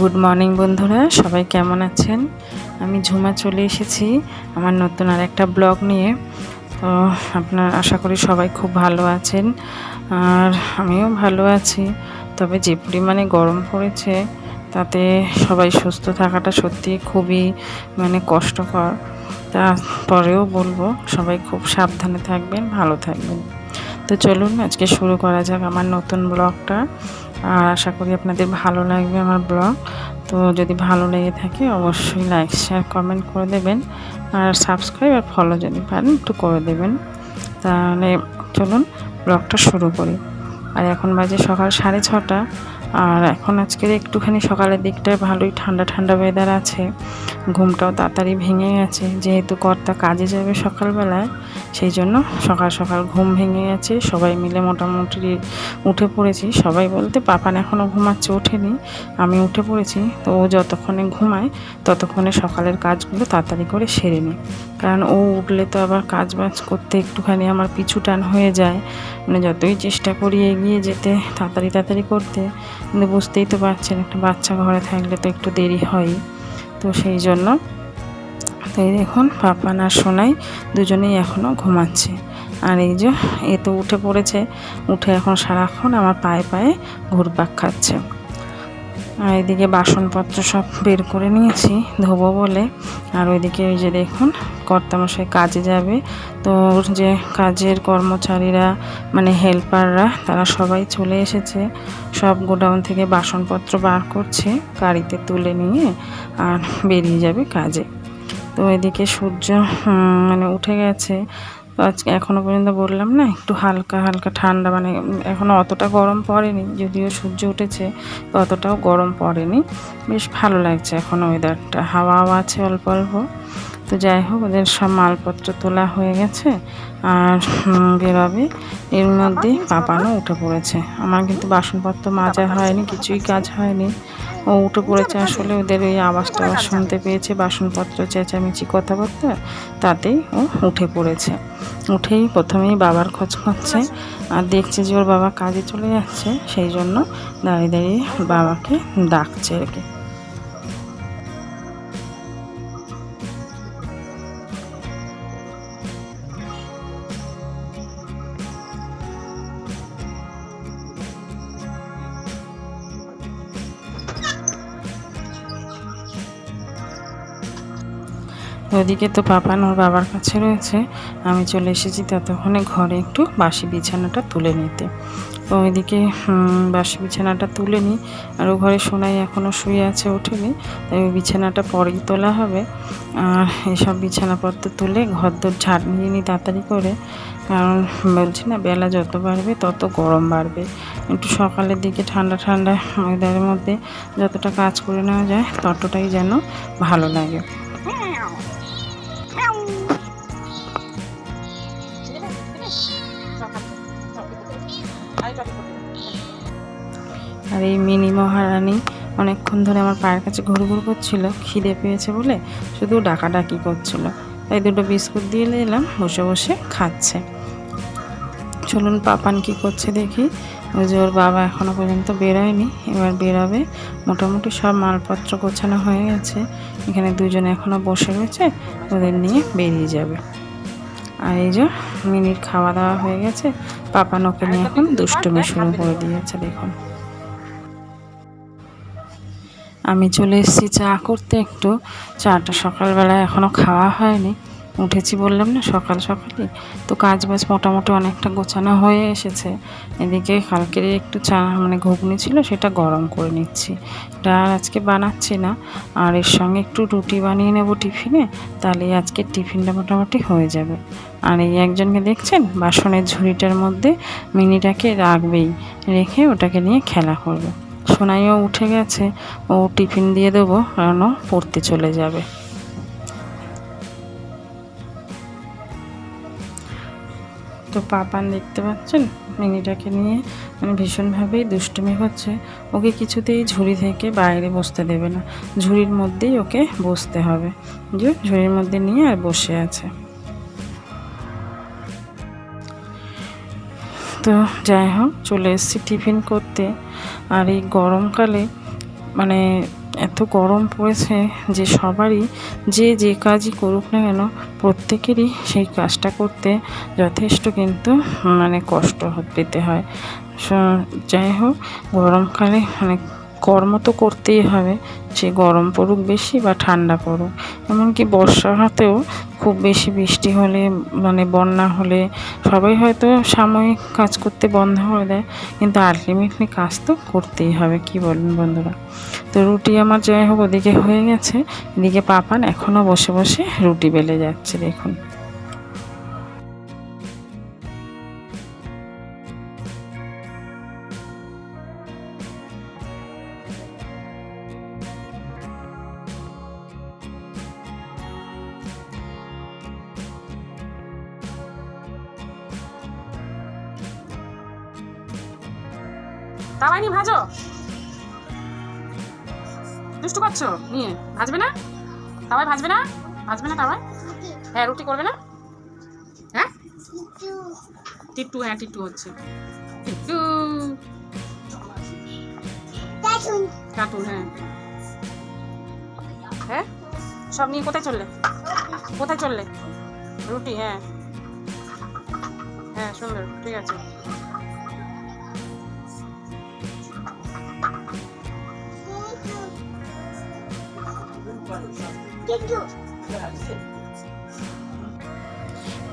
Good morning বন্ধুরা। সবাই কেমন আছেন? আমি ঝুমা চলে এসেছি আমার নতুন আর একটা ব্লগ নিয়ে। তো আপনার আশা করি সবাই খুব ভালো আছেন। আর আমিও ভালো আছি। তবে যে পরিমাণে গরম পড়েছে, তাতে সবাই সুস্থ থাকাটা সত্যি খুবই মানে কষ্টকর। তারপরেও বলব, সবাই খুব সাবধানে থাকবেন, ভালো থাকবেন। তো চলুন, আজকে শুরু করা যাক আমার নতুন ব্লগটা। আর আশা করি আপনাদের ভালো লাগবে আমার ব্লগ। তো যদি ভালো লেগে থাকে অবশ্যই লাইক শেয়ার কমেন্ট করে দেবেন। আর সাবস্ক্রাইব আর ফলো যদি পারেন একটু করে দেবেন। তাহলে চলুন ব্লগটা শুরু করি। আর এখন বাজে সকাল সাড়ে ছটা। আর এখন আজকের একটুখানি সকালের দিকটায় ভালোই ঠান্ডা ঠান্ডা ওয়েদার আছে। ঘুমটাও তাড়াতাড়ি ভেঙে গেছে। যেহেতু কর্তা কাজে যাবে সকালবেলায়, সেই জন্য সকাল সকাল ঘুম ভেঙে গেছে। সবাই মিলে মোটামুটি উঠে পড়েছি। সবাই বলতে পাপান এখনও ঘুমাচ্ছে, ওঠেনি। আমি উঠে পড়েছি। তো ও যতক্ষণে ঘুমায়, ততক্ষণে সকালের কাজগুলো তাড়াতাড়ি করে সেরে নিই। কারণ ও উঠলে তো আবার কাজ বাজ করতে একটুখানি আমার পিছু টান হয়ে যায়। মানে যতই চেষ্টা করি এগিয়ে যেতে, তাড়াতাড়ি তাড়াতাড়ি করতে কিন্তু বুঝতেই তো পারছেন, একটা বাচ্চা ঘরে থাকলে তো একটু দেরি হয়। তো সেই জন্য তাই দেখুন পাপান আর সোনাই দুজনেই এখনও ঘুমাচ্ছে। আর এই যে, এ তো উঠে পড়েছে, উঠে এখন সারাক্ষণ আমার পায়ে পায়ে ঘুরপাক খাচ্ছে। আর এদিকে বাসনপত্র সব বের করে নিয়েছি ধোবো বলে। আর ওইদিকে ওই যে দেখুন, কর্তামশাই কাজে যাবে। তো যে কাজের কর্মচারীরা মানে হেল্পাররা, তারা সবাই চলে এসেছে। সব গোডাউন থেকে বাসনপত্র বার করছে, গাড়িতে তুলে নিয়ে আর বেরিয়ে যাবে কাজে। তো এদিকে সূর্য মানে উঠে গেছে। তো আজকে এখনও পর্যন্ত বললাম না, একটু হালকা হালকা ঠান্ডা মানে এখনও অতটা গরম পড়েনি, যদিও সূর্য উঠেছে, তো অতটাও গরম পড়েনি। বেশ ভালো লাগছে এখন ওয়েদারটা হাওয়াও হাওয়া আছে অল্প অল্প। তো যাই হোক, ওদের সব মালপত্র তোলা হয়ে গেছে। আর বেরোবে এর মধ্যে পাপানো উঠে পড়েছে। আমার কিন্তু বাসনপত্র মাজা হয়নি, কিছুই কাজ হয়নি। ও উঠে পড়েছে আসলে, ওদের ওই আওয়াজটা আওয়াজ শুনতে পেয়েছে, বাসনপত্র, চেঁচামেচি, কথাবার্তা। তাতেই ও উঠে পড়েছে। উঠেই প্রথমেই বাবার খোঁজ করছে, আর দেখছে যে ওর বাবা কাজে চলে যাচ্ছে, সেই জন্য দাঁড়িয়ে দাঁড়িয়ে বাবাকে ডাকছে আর কি। ওদিকে তো পাপান ওর বাবার কাছে রয়েছে। আমি চলে এসেছি ততক্ষণে ঘরে একটু বাসি বিছানাটা তুলে নিতে। তো ওইদিকে বাসি বিছানাটা তুলে নিই। আর ও ঘরে শোনাই এখনও শুয়ে আছে, ওঠেনি। তাই ওই বিছানাটা পরেই তোলা হবে। আর এইসব বিছানাপত্র তুলে ঘর দর ঝাড় নিয়ে নিই তাড়াতাড়ি করে। কারণ বলছি না, বেলা যত বাড়বে তত গরম বাড়বে। একটু সকালের দিকে ঠান্ডা ঠান্ডা ওয়েদারের মধ্যে যতটা কাজ করে নেওয়া যায় ততটাই যেন ভালো লাগে। এই মিনি মহারানী অনেকক্ষণ ধরে আমার পায়ের কাছে ঘুরু ঘুর করছিল, খিদে পেয়েছে বলে শুধু ডাকাডাকি করছিল। তাই দুটো বিস্কুট দিয়ে এলাম, বসে বসে খাচ্ছে। চলুন পাপান কি করছে দেখি। ওই যে ওর বাবা এখনও পর্যন্ত বেরোয়নি, এবার বেরোবে। মোটামুটি সব মালপত্র গোছানো হয়ে গেছে। এখানে দুজন এখনও বসে রয়েছে, ওদের নিয়ে বেরিয়ে যাবে। আর এই যে মিনির খাওয়া দাওয়া হয়ে গেছে, পাপান ওকে নিয়ে এখন দুষ্টুমি শুরু করে দিয়েছে, দেখুন। আমি চলে এসেছি চা করতে একটু। চাটা সকালবেলা এখনও খাওয়া হয়নি। উঠেছি বললাম না, সকাল সকালে তো কাজ বাজ মোটামুটি অনেকটা গোছানো হয়ে এসেছে। এদিকে কালকের একটু চা মানে ঘুগনি ছিল, সেটা গরম করে নিচ্ছি। এটা আর আজকে বানাচ্ছি না। আর এর সঙ্গে একটু রুটি বানিয়ে নেব টিফিনে তাহলে আজকে টিফিনটা মোটামুটি হয়ে যাবে। আর এই একজনকে দেখছেন? বাসনের ঝুড়িটার মধ্যে মিনিটাকে রাখবেই, রেখে ওটাকে নিয়ে খেলা করবে। সোনাইও উঠে গেছে, ও টিফিন দিয়ে দেবো কারণ ও পড়তে চলে যাবে। তো পাপান দেখতে পাচ্ছেন, মিনিটাকে নিয়ে মানে ভীষণভাবেই দুষ্টুমি হচ্ছে। ওকে কিছুতেই ঝুড়ি থেকে বাইরে বসতে দেবে না। ঝুড়ির মধ্যেই ওকে বসতে হবে। যে ঝুড়ির মধ্যে নিয়ে আর বসে আছে। তো যাই হোক, চলে এসেছি টিফিন করতে। আর এই গরমকালে মানে এত গরম পড়েছে যে সবারই, যে যে কাজই করুক না কেন, প্রত্যেকেরই সেই কাজটা করতে যথেষ্ট কিন্তু মানে কষ্ট পেতে হয়। যাই হোক, গরমকালে মানে কর্ম তো করতেই হবে সে গরম পড়ুক বেশি বা ঠান্ডা পড়ুক। এমনকি বর্ষাতেও খুব বেশি বৃষ্টি হলে মানে বন্যা হলে সবাই হয়তো সাময়িক কাজ করতে বন্ধ করে দেয়, কিন্তু আলটিমেটলি কাজ তো করতেই হবে, কি বলেন বন্ধুরা? তো রুটি আমার যাই হোক, ওদিকে হয়ে গেছে। এদিকে পাপান এখনও বসে বসে রুটি বেলে যাচ্ছে, দেখুন। তাওয়াই নিয়ে ভাজো। দুষ্টু করছ? নিয়ে ভাজবে না? তাওয়ায় ভাজবে না? ভাজবে না তাওয়ায়? হ্যাঁ রুটি করবে না? হ্যাঁ? টিট্টু হ্যাঁ টিট্টু হচ্ছে। টিট্টু। কার্টুন হ্যাঁ। হ্যাঁ? সব নিয়ে কোথায় চললে? কোথায় চললে? রুটি হ্যাঁ। হ্যাঁ সুন্দর ঠিক আছে।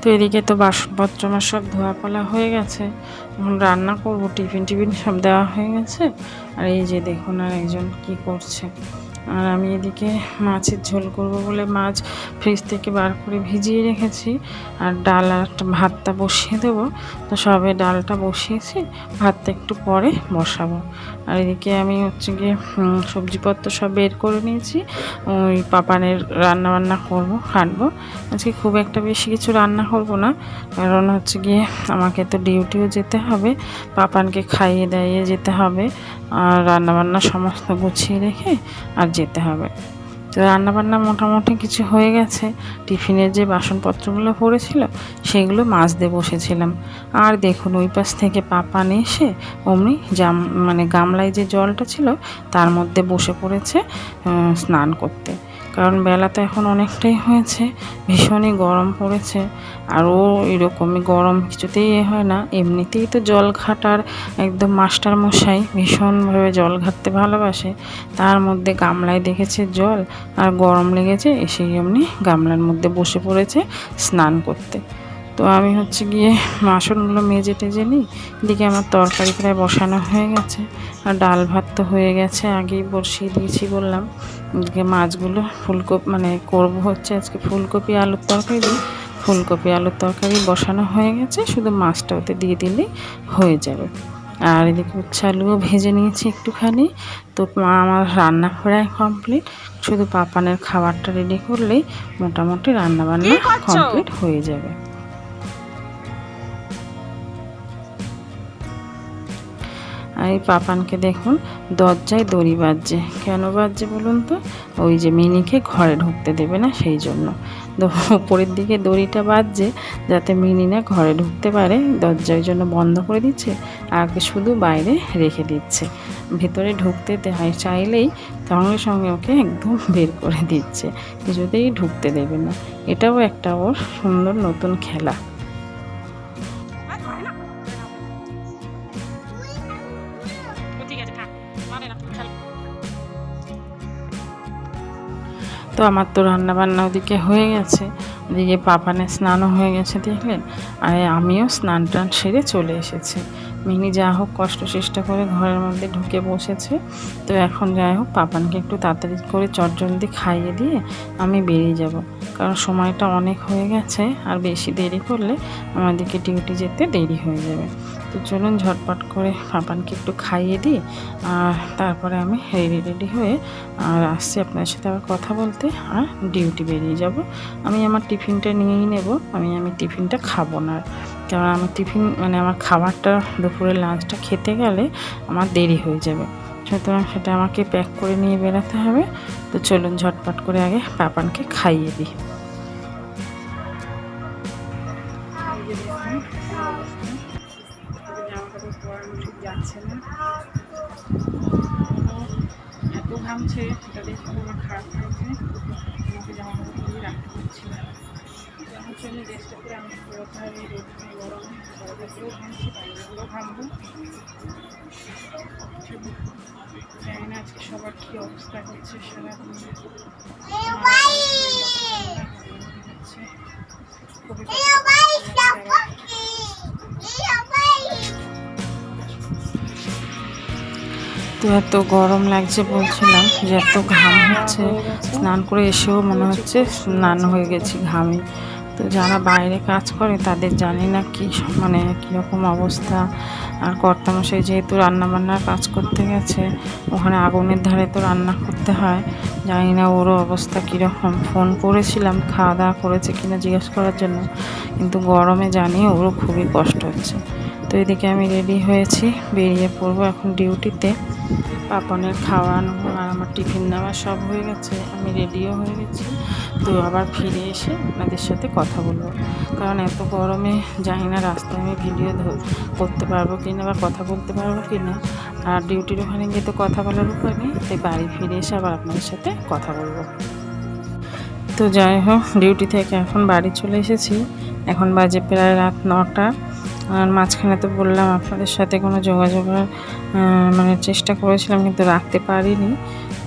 তো এদিকে তো বাসনপত্র আমার সব ধোয়া পালা হয়ে গেছে। এখন রান্না করব, টিফিন টিফিন সব দেওয়া হয়ে গেছে। আর এই যে দেখুন আর একজন কি করছে। আর আমি এদিকে মাছের ঝোল করব বলে মাছ ফ্রিজ থেকে বার করে ভিজিয়ে রেখেছি। আর ডাল আর ভাতটা বসিয়ে দেবো। তো সবে ডালটা বসিয়েছি, ভাতটা একটু পরে বসাবো। আর এদিকে আমি হচ্ছে গিয়ে সবজিপত্র সব বের করে নিয়েছি। ওই পাপানের রান্না বান্না করব, খাটবো। আজকে খুব একটা বেশি কিছু রান্না করব না। কারণ হচ্ছে গিয়ে আমাকে তো ডিউটিও যেতে হবে, পাপানকে খাইয়ে দাইয়ে যেতে হবে। আর রান্নাবান্না সমস্ত গুছিয়ে রেখে আর যেতে হবে। তো রান্নাবান্না মোটামুটি কিছু হয়ে গেছে। টিফিনের যে বাসনপত্রগুলো পড়েছিল, সেগুলো মাছ দিয়ে বসেছিলাম। আর দেখুন, ওই পাশ থেকে পাপান এসে অমনি জাম মানে গামলায় যে জলটা ছিল, তার মধ্যে বসে পড়েছে স্নান করতে। কারণ বেলা তো এখন অনেকটাই হয়েছে, ভীষণই গরম পড়েছে আর ও এরকমই গরম কিছুতেই এ হয় না, এমনিতেই তো জল ঘাটার একদম মাস্টার মশাই ভীষণভাবে জল ঘাটতে ভালোবাসে, তার মধ্যে গামলায় দেখেছে জল, আর গরম লেগেছে এসে এমনি গামলার মধ্যে বসে পড়েছে স্নান করতে। তো আমি হচ্ছে গিয়ে বাসনগুলো মেজে টেজে নিই। এদিকে আমার তরকারি প্রায় বসানো হয়ে গেছে। আর ডাল ভাত তো হয়ে গেছে আগেই বসিয়ে দিয়েছি বললাম। এদিকে মাছগুলো ফুলকপি মানে করব হচ্ছে আজকে ফুলকপি আলুর তরকারি। দিই ফুলকপি আলুর তরকারি বসানো হয়ে গেছে শুধু মাছটা ওতে দিয়ে দিলেই হয়ে যাবে। আর এদিকে উচ্ছে আলুও ভেজে নিয়েছি একটুখানি। তো মা আমার রান্না প্রায় কমপ্লিট। শুধু পাপানের খাবারটা রেডি করলেই মোটামুটি রান্না বান্না কমপ্লিট হয়ে যাবে। আর এই পাপানকে দেখুন, দরজায় দড়ি বাজছে। কেন বাজছে বলুন তো? ওই যে মিনিকে ঘরে ঢুকতে দেবে না সেই জন্য। উপরের দিকে দড়িটা বাজছে যাতে মিনি না ঘরে ঢুকতে পারে, দরজা ওই জন্য বন্ধ করে দিচ্ছে আর শুধু বাইরে রেখে দিচ্ছে। ভেতরে ঢুকতে চাইলেই সঙ্গে সঙ্গে ওকে একদম বের করে দিচ্ছে। কিছুতেই ঢুকতে দেবে না। এটাও একটা ওর সুন্দর নতুন খেলা। তো আমার তো রান্না বান্না ওদিকে হয়ে গেছে। ওদিকে পাপানে স্নানও হয়ে গেছে, দেখলেন? আর আমিও স্নান টান সেরে চলে এসেছি। মিনি যা হোক কষ্ট চেষ্টা করে ঘরের মধ্যে ঢুকে বসেছে। তো এখন যাই হোক, পাপানকে একটু তাড়াতাড়ি করে চটজলদি খাইয়ে দিয়ে আমি বেরিয়ে যাব। কারণ সময়টা অনেক হয়ে গেছে, আর বেশি দেরি করলে আমাদেরকে ডিউটি যেতে দেরি হয়ে যাবে। তো চলুন ঝটপট করে পাপানকে একটু খাইয়ে দিই, আর তারপরে আমি রেডি রেডি হয়ে, আর আসছি আপনার সাথে আবার কথা বলতে, আর ডিউটি বেরিয়ে যাব। আমি আমার টিফিনটা নিয়েই নেব, আমি আমি টিফিনটা খাব না। কারণ আমি টিফিন মানে আমার খাবারটা দুপুরের লাঞ্চটা খেতে গেলে আমার দেরি হয়ে যাবে। সুতরাং সেটা আমাকে প্যাক করে নিয়ে বেরোতে হবে। তো চলুন ঝটপট করে আগে পাপানকে খাইয়ে দিই। তো এত গরম লাগছে বলছিলাম যে এত ঘাম হচ্ছে। স্নান করে এসেও মনে হচ্ছে স্নান হয়ে গেছি ঘামে। তো যারা বাইরে কাজ করে তাদের জানি না কি মানে কীরকম অবস্থা। আর কর্তামশাই যেহেতু রান্নাবান্নার কাজ করতে গেছে, ওখানে আগুনের ধারে তো রান্না করতে হয়। জানি না ওরও অবস্থা কীরকম। ফোন করেছিলাম খাওয়া দাওয়া করেছে কিনা জিজ্ঞেস করার জন্য, কিন্তু গরমে জানি ওরও খুবই কষ্ট হচ্ছে। তো এদিকে আমি রেডি হয়েছি। বেরিয়ে পড়ব এখন ডিউটিতে পাপনের খাওয়ানো আর আমার টিফিন নেওয়া সব হয়ে গেছে। আমি রেডিও হয়ে গেছি। তো আবার ফিরে এসে আপনাদের সাথে কথা বলব। কারণ এত গরমে জানি না রাস্তায় আমি ভিডিও করতে পারব কি না বা কথা বলতে পারব কি না আর ডিউটির ওখানে গিয়ে তো কথা বলার উপায় নেই। তাই বাড়ি ফিরে এসে আবার আপনাদের সাথে কথা বলব। তো যাই হোক ডিউটি থেকে এখন বাড়ি চলে এসেছি। এখন বাজে প্রায় রাত নটা। আর মাঝখানে তো বললাম আপনাদের সাথে কোনো যোগাযোগের মানে চেষ্টা করেছিলাম কিন্তু রাখতে পারিনি।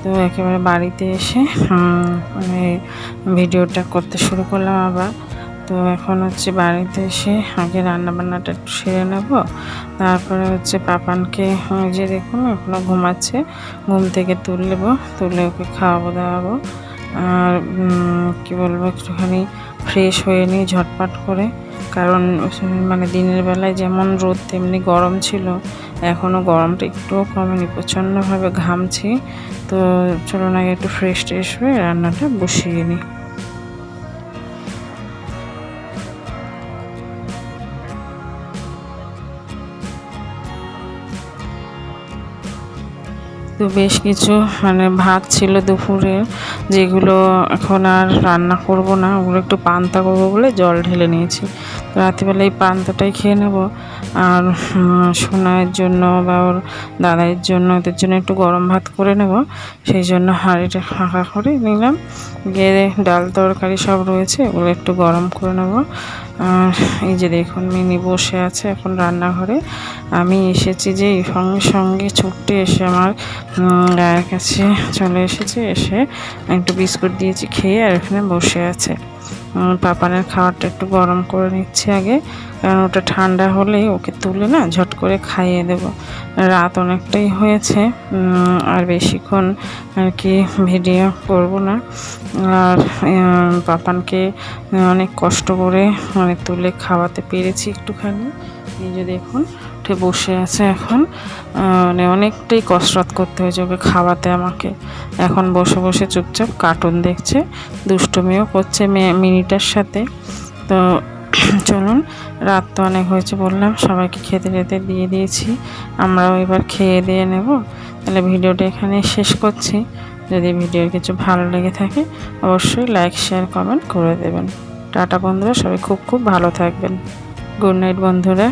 তো একেবারে বাড়িতে এসে মানে ভিডিওটা করতে শুরু করলাম আবার। তো এখন হচ্ছে বাড়িতে এসে আগে রান্নাবান্নাটা একটু সেরে নেব। তারপরে হচ্ছে পাপানকে যে দেখুন এখনও ঘুমাচ্ছে। ঘুম থেকে তুললেব তুলে ওকে খাওয়াবো, দাওয়াবো। আর কি বলব, একটুখানি ফ্রেশ হয়ে নিই ঝটপট করে। কারণ মানে দিনের বেলায় যেমন রোদ, তেমনি গরম ছিল, এখনও গরমটা একটুও কমেনি, প্রচণ্ডভাবে ঘামছি। তো চলুন আগে একটু ফ্রেশ ট্রেশ হয়ে রান্নাটা বসিয়ে নিই। তো বেশ কিছু মানে ভাত ছিল দুপুরে, যেগুলো এখন আর রান্না করব না। ওগুলো একটু পান্তা করব বলে জল ঢেলে নিয়েছি। রাত্রিবেলা এই পান্তাটাই খেয়ে নেব। আর সোনার জন্য বা ওর দাদাইয়ের জন্য, ওদের জন্য একটু গরম ভাত করে নেব। সেই জন্য হাঁড়িটা ফাঁকা করে নিলাম। গিয়ে ডাল তরকারি সব রয়েছে, ওগুলো একটু গরম করে নেব। এই যে দেখুন, মিনি বসে আছে এখন রান্নাঘরে। আমি এসেছি যে সঙ্গে সঙ্গে ছুটতে এসে আমার গায়ের কাছে চলে এসেছে, এসে একটু বিস্কুট দিয়েছি, খেয়ে আর এখানে বসে আছে। পাপানের খাবারটা একটু গরম করে নিচ্ছি আগে, কারণ ওটা ঠান্ডা হলেই ওকে তুলে না ঝট করে খাইয়ে দেব। রাত অনেকটাই হয়েছে আর বেশিক্ষণ আর কি ভিডিও করব না। আর পাপানকে অনেক কষ্ট করে মানে তুলে খাওয়াতে পেরেছি একটুখানি। এই যে দেখুন উঠে বসে আছে এখন। মানে অনেকটাই কসরত করতে হয়েছে ওকে খাওয়াতে আমাকে। এখন বসে বসে চুপচাপ কার্টুন দেখছে, দুষ্টুমিও করছে মেয়ে মিনিটার সাথে। তো চলুন, রাত তো অনেক হয়েছে বললাম, সবাইকে খেতে খেতে দিয়ে দিয়েছি। আমরাও এবার খেয়ে দিয়ে নেব। তাহলে ভিডিওটা এখানে শেষ করছি। যদি ভিডিওর কিছু ভালো লেগে থাকে, অবশ্যই লাইক, শেয়ার, কমেন্ট করে দেবেন। টাটা বন্ধুরা, সবাই খুব খুব ভালো থাকবেন। গুড নাইট বন্ধুরা।